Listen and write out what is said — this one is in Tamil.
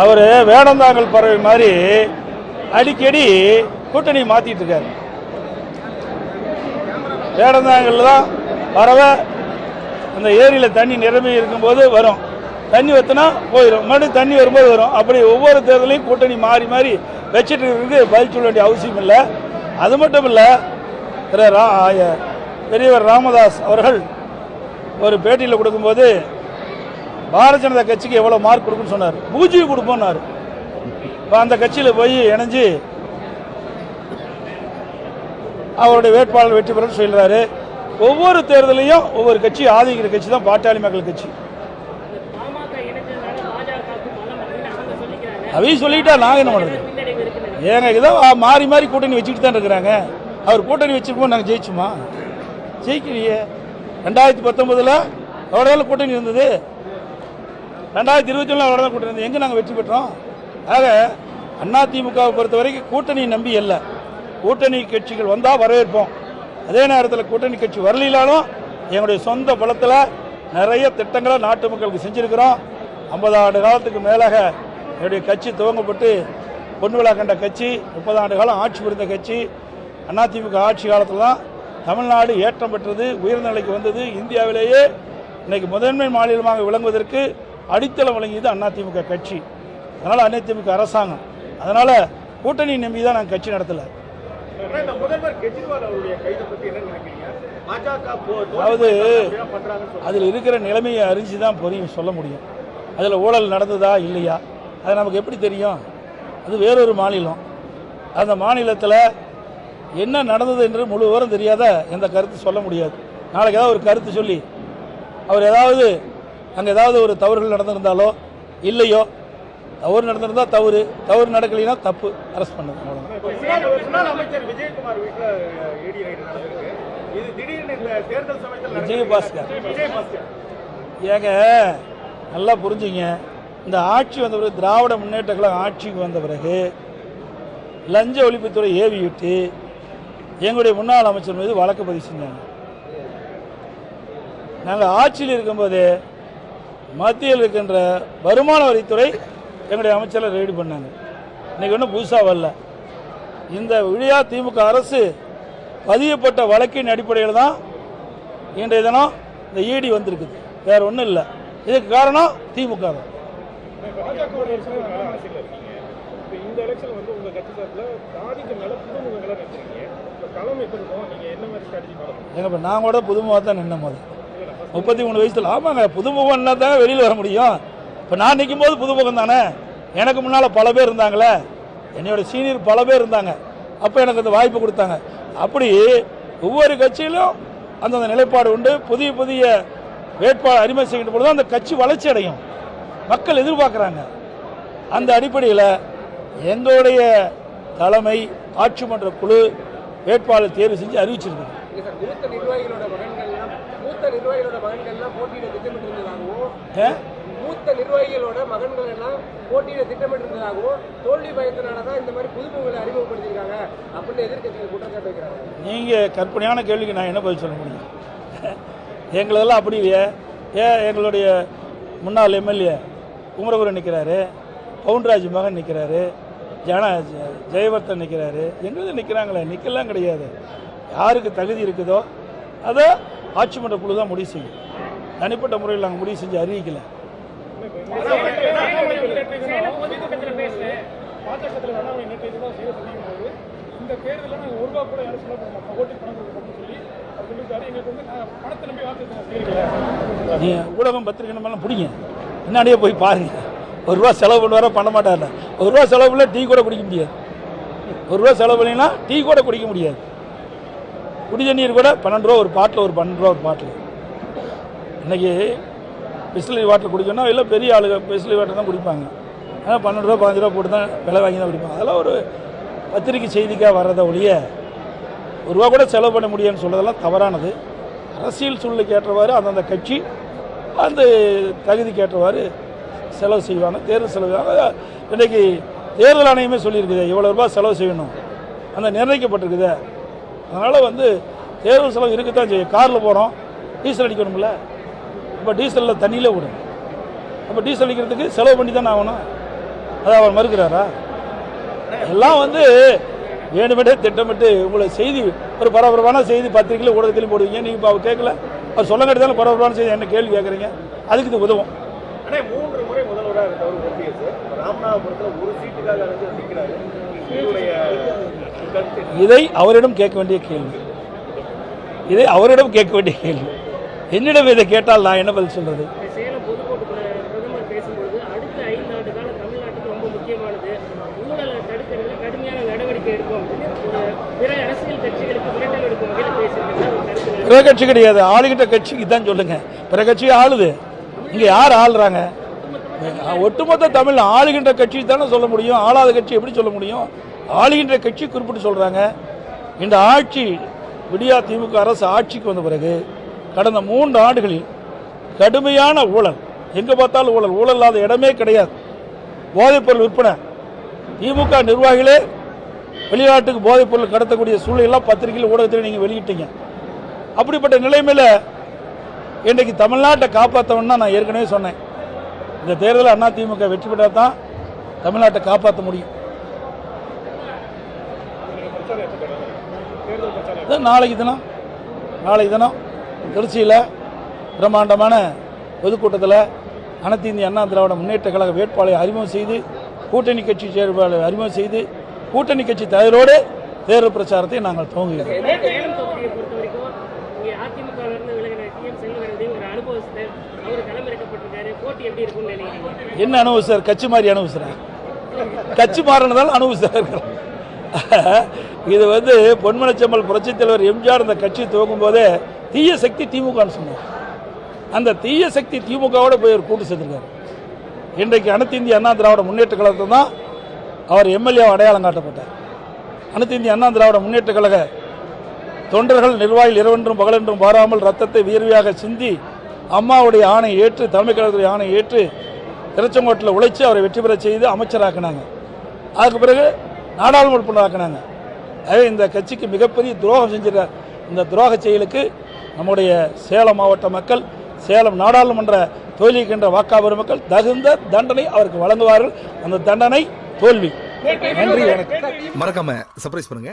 அவர் வேடந்தாங்கல் பறவை மாதிரி அடிக்கடி கூட்டணி மாத்திட்டு இருக்காரு. வேடந்தாங்கல் தான் பறவை அந்த ஏரியில் தண்ணி நிரம்பி இருக்கும்போது வரும். தண்ணி வத்தினா போயிடும் மறுபடியும் தண்ணி வரும்போது வரும். அப்படி ஒவ்வொரு தேர்தலையும் கூட்டணி மாறி மாறி வச்சுட்டு இருக்கிறதுக்கு பதில் சொல்ல வேண்டிய அவசியம் இல்லை. அது மட்டும் இல்லை திரு ரா பெரியவர் ராமதாஸ் அவர்கள் ஒரு பேட்டியில் கொடுக்கும்போது பாரதிய ஜனதா கட்சிக்கு எவ்வளோ மார்க் கொடுக்குன்னு சொன்னார். பூஜ்ஜியம் கொடுப்போம்னாரு. இப்போ அந்த கட்சியில் போய் இணைஞ்சு அவருடைய வேட்பாளர் வெற்றி பெறன்னு சொல்கிறாரு ஒவ்வொரு தேர்தலையும் ஒவ்வொரு கட்சி ஆதரிக்கிற கட்சி தான் பாட்டாளி மக்கள் கட்சி. அப்படின்னு அவையும் சொல்லிட்டா நாங்கள் என்ன பண்ணுறது ஏங்க இதான் மாறி மாறி கூட்டணி வச்சுக்கிட்டு தான் இருக்கிறாங்க. அவர் கூட்டணி வச்சிருக்கோம் நாங்கள் ஜெயிச்சுமா? ஜெயிக்கலையே. ரெண்டாயிரத்தி பத்தொன்பதில் அவரால் கூட்டணி இருந்தது? ரெண்டாயிரத்தி இருபத்தி ஒன்றில் அவ்வளோ கூட்டணி எங்கே நாங்கள் வெற்றி பெற்றோம்? ஆக அதிமுகவை பொறுத்த வரைக்கும் கூட்டணி நம்பி இல்லை கூட்டணி கட்சிகள் வந்தால் வரவேற்போம். அதே நேரத்தில் கூட்டணி கட்சி வரலாலும் எங்களுடைய சொந்த பலத்தில் நிறைய திட்டங்களை நாட்டு மக்களுக்கு செஞ்சுருக்கிறோம். ஐம்பது ஆண்டு காலத்துக்கு மேலாக என்னுடைய கட்சி துவங்கப்பட்டு பொன் விழா கண்ட கட்சி முப்பது ஆண்டு காலம் ஆட்சி புரிந்த கட்சி அதிமுக ஆட்சி காலத்தில் தான் தமிழ்நாடு ஏற்றம் பெற்றது உயர்ந்த நிலைக்கு வந்தது. இந்தியாவிலேயே இன்னைக்கு முதன்மை மாநிலமாக விளங்குவதற்கு அடித்தளம் வழங்கியது அதிமுக கட்சி. அதனால் அதிமுக அரசாங்கம். அதனால் கூட்டணி நம்பி தான் நாங்கள் கட்சி நடத்தலை. அதாவது. அதில் இருக்கிற நிலைமையை அறிஞ்சு தான் புரியும் சொல்ல முடியும். அதில் ஊழல் நடந்ததா இல்லையா? அது நமக்கு எப்படி தெரியும்? அது வேறொரு மாநிலம். அந்த மாநிலத்தில் என்ன நடந்தது என்று முழு விவரம் தெரியாத எந்த கருத்து சொல்ல முடியாது. நாளைக்கு ஏதாவது ஒரு கருத்து சொல்லி அவர் ஏதாவது அங்கே ஏதாவது ஒரு தவறுகள் நடந்திருந்தாலோ இல்லையோ தவறு நடந்திருந்தா தவறு தவறு நடக்கலைன்னா தப்பு அரெஸ்ட் பண்ணுது. விஜயபாஸ்கர். ஏங்க நல்லா புரிஞ்சுங்க. இந்த ஆட்சி வந்த பிறகு திராவிட முன்னேற்ற கழகம் ஆட்சிக்கு வந்த பிறகு லஞ்ச ஒழிப்புத்துறை ஏவி விட்டு எங்களுடைய முன்னாள் அமைச்சர் மீது வழக்கு பதிவு செஞ்சாங்க. நாங்கள் ஆட்சியில் இருக்கும்போது மத்தியில் இருக்கின்ற வருமான வரித்துறை எங்களுடைய அமைச்சரை ரெய்டு பண்ணாங்க. இன்னைக்கு ஒன்றும் புதுசாக வரல. இந்த விழியா திமுக அரசு பதியப்பட்ட வழக்கின் அடிப்படையில் தான் இன்றைய தினம் இந்த ஈடி வந்திருக்குது. வேற ஒன்றும் இல்லை. இதுக்கு காரணம் திமுக தான். இந்த எங்க நான் கூட புதுமுகம் தான் நின்ன போது முப்பத்தி மூணு வயசுல ஆமாங்க புதுமுகம்னா தான் வெளியில் வர முடியும். இப்போ நான் நிற்கும் போது புதுமுகம் தானே? எனக்கு முன்னால் பல பேர் இருந்தாங்களே. என்னோட சீனியர் பல பேர் இருந்தாங்க. அப்போ எனக்கு அந்த வாய்ப்பு கொடுத்தாங்க. அப்படி ஒவ்வொரு கட்சியிலும் அந்தந்த நிலைப்பாடு உண்டு. புதிய புதிய வேட்பாளர் அறிமுகம் செய்கின்ற பொழுது அந்த கட்சி வளர்ச்சி அடையும். மக்கள் எதிர்பார்க்குறாங்க. அந்த அடிப்படையில் எங்களுடைய தலைமை ஆட்சி மன்ற குழு வேட்பாளர் தேர்வு செஞ்சு அறிவிச்சிருக்கு மூத்த நிர்வாகிகளோட நிர்வாகிகளோட மகன்கள்லாம் போட்டியிட திட்டமிட்டிருந்ததாகவும்? மூத்த நிர்வாகிகளோட மகன்கள் எல்லாம் போட்டியிட திட்டமிட்டிருந்ததாகவும் தோல்வி பயத்தினால தான் இந்த மாதிரி புதுமுகங்களை அறிமுகப்படுத்தியிருக்காங்க அப்படின்னு எதிர்க்கட்சிகள் குற்றச்சாட்டு வைக்கிறாங்க. நீங்கள் கற்பனையான கேள்விக்கு நான் என்ன பதில் சொல்ல முடியும்? எங்களதெல்லாம் அப்படி இல்லையே. ஏன் எங்களுடைய முன்னாள் எம்எல்ஏ குமரகுரு நிற்கிறாரு பவுன்ராஜ் மகன் நிற்கிறாரு ஜன ஜ- ஜெயவர்தன் நிற்கிறாரு எங்களுது நிற்கிறாங்களே நிற்கலாம் கிடையாது. யாருக்கு தகுதி இருக்குதோ அதை ஆட்சி மன்ற குழு தான் முடிவு செய்யும். தனிப்பட்ட முறையில் நாங்கள் முடிவு செஞ்சு அறிவிக்கல. கூட ஊடகம் பத்திரிகை நம்மளாம் பிடிங்க. முன்னாடியே போய் பாருங்க. ஒரு ரூபா செலவு பண்ணுவாரா பண்ண மாட்டார்ல ஒரு ரூபா செலவு பண்ணல டீ கூட குடிக்க முடியாது. ஒரு ரூபா செலவு பண்ணினா டீ கூட குடிக்க முடியாது. குடி கூட பன்னெண்டு ரூபா ஒரு பாட்டில் ஒரு பன்னெண்டு ரூபா ஒரு பாட்டில். இன்னைக்கு பிஸ்லரி வாட்டர் குடிக்கணும் இல்லை பெரிய ஆளுங்க பிஸ்லரி வாட்டர் தான் குடிப்பாங்க. ஆனால் பன்னெண்டு ரூபா பதினஞ்சு ரூபா போட்டு தான் விலை வாங்கி தான் குடிப்பாங்க. அதெல்லாம் ஒரு பத்திரிக்கை செய்திக்காக வர்றதை ஒழிய ஒரு ரூபா கூட செலவு பண்ண முடியும்னு சொல்கிறதெல்லாம் தவறானது. அரசியல் சூழ்நிலைக்கு ஏற்றவாறு அந்தந்த கட்சி அந்த தகுதிக்கு ஏற்றவாறு செலவு செய்வாங்க. தேர்தல் செலவு அதாவது இன்றைக்கி தேர்தல் ஆணையமே சொல்லியிருக்குது இவ்வளோ ரூபாய் செலவு செய்யணும். அந்த நிர்ணயிக்கப்பட்டிருக்குது. அதனால் வந்து தேர்வு செலவு இருக்கத்தான் செய்யும். காரில் போகிறோம் டீசல் அடிக்கணும்ல. இப்போ டீசலில் தண்ணியில் விடும் அப்போ டீசல் அடிக்கிறதுக்கு செலவு பண்ணி தானே ஆகணும். அதை அவர் மறுக்கிறாரா? எல்லாம் வந்து வேணுமென்றே திட்டமிட்டு உங்களை செய்தி ஒரு பரபரப்பான செய்தி பத்திரிகையில் ஊடகத்திலையும் போடுவீங்க. நீங்கள் இப்போ அவர் கேட்கல. அவர் சொல்ல தானே பரபரப்பான செய்தி என்ன கேள்வி கேட்குறீங்க? அதுக்கு இது உதவும். மூன்று முறை முதல்வராக இருந்தவர் ஓபிஎஸ். ஒரு சீட்டுக்காக நிற்கிறாரு இதை அவரிடம் கேட்க வேண்டிய கேள்வி. இதை அவரிடம் கேட்க வேண்டிய கேள்வி. என்னிடம் இதை கேட்டால் நான் என்ன பதில் சொல்றது? பிற கட்சி கிடையாது. ஆளுகிட்ட கட்சிக்கு தான் சொல்லுங்க. பிற கட்சி ஆளுது. இங்க யார் ஆளுறாங்க? ஒட்டுமொத்த தமிழ் ஆளுகின்ற கட்சி தானே சொல்ல முடியும். ஆளாத கட்சி எப்படி சொல்ல முடியும்? ஆளுகின்ற கட்சி குறிப்பிட்டு சொல்கிறாங்க இந்த ஆட்சி விடியா திமுக அரசு ஆட்சிக்கு வந்த பிறகு கடந்த மூன்று ஆண்டுகளில் கடுமையான ஊழல். எங்கே பார்த்தாலும் ஊழல். ஊழல் இல்லாத இடமே கிடையாது. போதைப்பொருள் விற்பனை. திமுக நிர்வாகிகளே வெளிநாட்டுக்கு போதைப்பொருள் கடத்தக்கூடிய சூழ்நிலாம் பத்திரிகையில் ஊடகத்தில் நீங்கள் வெளியிட்டீங்க. அப்படிப்பட்ட நிலைமையில் இன்றைக்கு தமிழ்நாட்டை காப்பாற்றணும்னா நான் ஏற்கனவே சொன்னேன். இந்த தேர்தலில் அண்ணா திமுக வெற்றி பெற்றால் தான் தமிழ்நாட்டை காப்பாற்ற முடியும் இது நாளைக்கு தினம். நாளைக்கு தினம் திருச்சியில் பிரம்மாண்டமான பொதுக்கூட்டத்தில் அனைத்து இந்திய அண்ணா திராவிட முன்னேற்ற கழக வேட்பாளரை அறிமுகம் செய்து கூட்டணி கட்சி செயல்பாளரை அறிமுகம் செய்து கூட்டணி கட்சி தலைவரோடு தேர்தல் பிரச்சாரத்தை நாங்கள் துவங்குகிறோம். என்ன அனுபவிச்சார் கட்சி மாதிரி அனுபவிச்சார் கட்சி மாறினதால் அனுபவிச்சார் இது வந்து பொன்மனச்செம்மல் புரட்சித் தலைவர் எம்ஜிஆர் இந்த கட்சி துவங்கும் போதே தீய சக்தி திமுகன்னு சொன்னார். அந்த தீய சக்தி திமுகவோட போய் ஒரு கூட்டு சேர்ந்திருக்காரு இன்றைக்கு அனைத்து இந்திய அண்ணா திராவிட முன்னேற்ற கழகத்தில் தான் அவர் எம்எல்ஏ அடையாளம் காட்டப்பட்டார். அனைத்து இந்திய அண்ணா திராவிட முன்னேற்ற கழக தொண்டர்கள் நிர்வாகிகள் இரவென்றும் பகலென்றும் பாராமல் ரத்தத்தை வியர்வையாக சிந்தி அம்மாவுடைய ஆணை ஏற்று தலைமை கழகத்துடைய ஆணை ஏற்று திருச்செங்கோட்டில் உழைச்சி அவரை வெற்றி பெற செய்து அமைச்சராக்கினாங்க. அதுக்கு பிறகு நாடாளுமன்ற உறுப்பினராக்கினாங்க அதே இந்த கட்சிக்கு மிகப்பெரிய துரோகம் செஞ்சிருக்கார் இந்த துரோக செயலுக்கு நம்முடைய சேலம் மாவட்ட மக்கள் சேலம் நாடாளுமன்ற தோல்விக்கின்ற வாக்காளர் மக்கள் தகுந்த தண்டனை அவருக்கு வழங்குவார்கள். அந்த தண்டனை தோல்வி. நன்றி வணக்கம். மறக்காம சர்ப்ரைஸ் பண்ணுங்க.